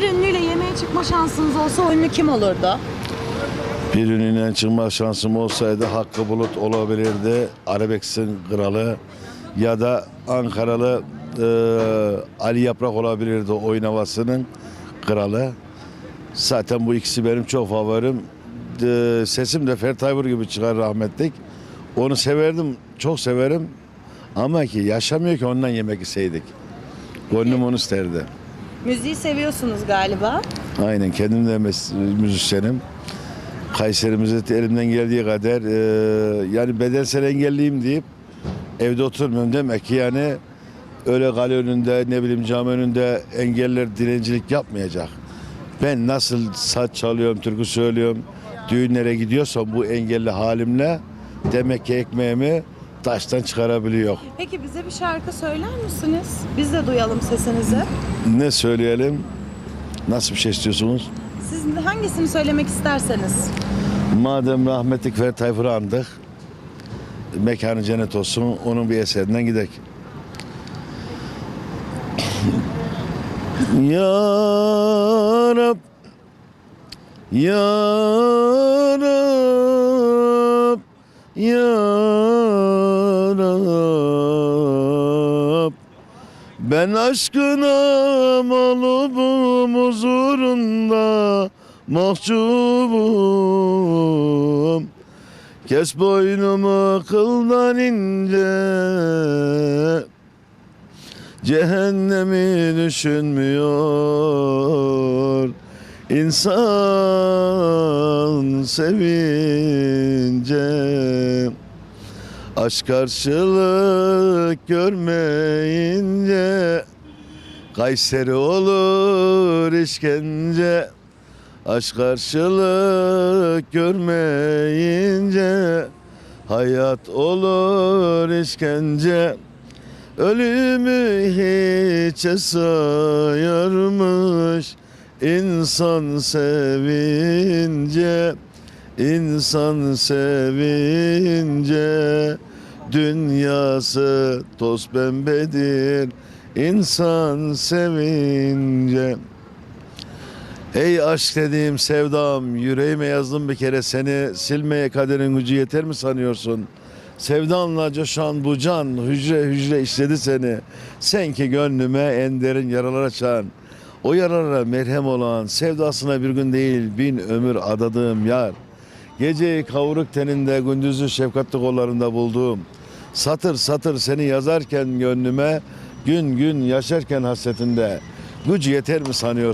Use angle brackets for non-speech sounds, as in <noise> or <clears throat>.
Bir ünlüyle yemeğe çıkma şansınız olsa o ünlü kim olurdu? Bir ününden çıkma şansım olsaydı Hakkı Bulut olabilirdi. Arabex'in kralı ya da Ankaralı e, Ali Yaprak olabilirdi oyun havasının kralı. Zaten bu ikisi benim çok favorim. E, sesim de Fer Tayfur gibi çıkar rahmetlik. Onu severdim, çok severim. Ama ki yaşamıyor ki ondan yemek iseydik. Gönlüm onu isterdi. Müziği seviyorsunuz galiba. Aynen kendim de müzisyenim. Kayserimize elimden geldiği kadar e, yani bedensel engelliyim deyip evde oturmuyorum demek ki yani öyle kale önünde ne bileyim cami önünde engeller dilencilik yapmayacak. Ben nasıl saç çalıyorum, türkü söylüyorum, düğünlere gidiyorsam bu engelli halimle demek ki ekmeğimi taştan çıkarabiliyor. Peki bize bir şarkı söyler misiniz? Biz de duyalım sesinizi. Ne söyleyelim? Nasıl bir şey istiyorsunuz? Siz hangisini söylemek isterseniz. Madem rahmetlik Ferdi Tayfur'u andık, mekanı cennet olsun, onun bir eserinden gidelim. <clears throat> ya Rab, Ya Rab, Ya Ben aşkına mağlubum huzurunda mahcubum. Kes boynumu kıldan ince. Cehennemi düşünmüyor İnsan sevince Aşk karşılık görmeyince Kayseri olur işkence. Aşk karşılık görmeyince Hayat olur işkence. Ölümü hiçe sayarmış insan sevince İnsan sevince Dünyası toz pembedir insan sevince Ey aşk dediğim sevdam yüreğime yazdım bir kere seni silmeye kaderin gücü yeter mi sanıyorsun? Sevdanla coşan bu can hücre hücre işledi seni. Sen ki gönlüme en derin yaralar açan. O yaralara merhem olan sevdasına bir gün değil bin ömür adadığım yar. Geceyi kavuruk teninde gündüzü şefkatli kollarında bulduğum. Satır satır seni yazarken gönlüme gün gün yaşarken hasretinde. Gücü yeter mi sanıyorsun?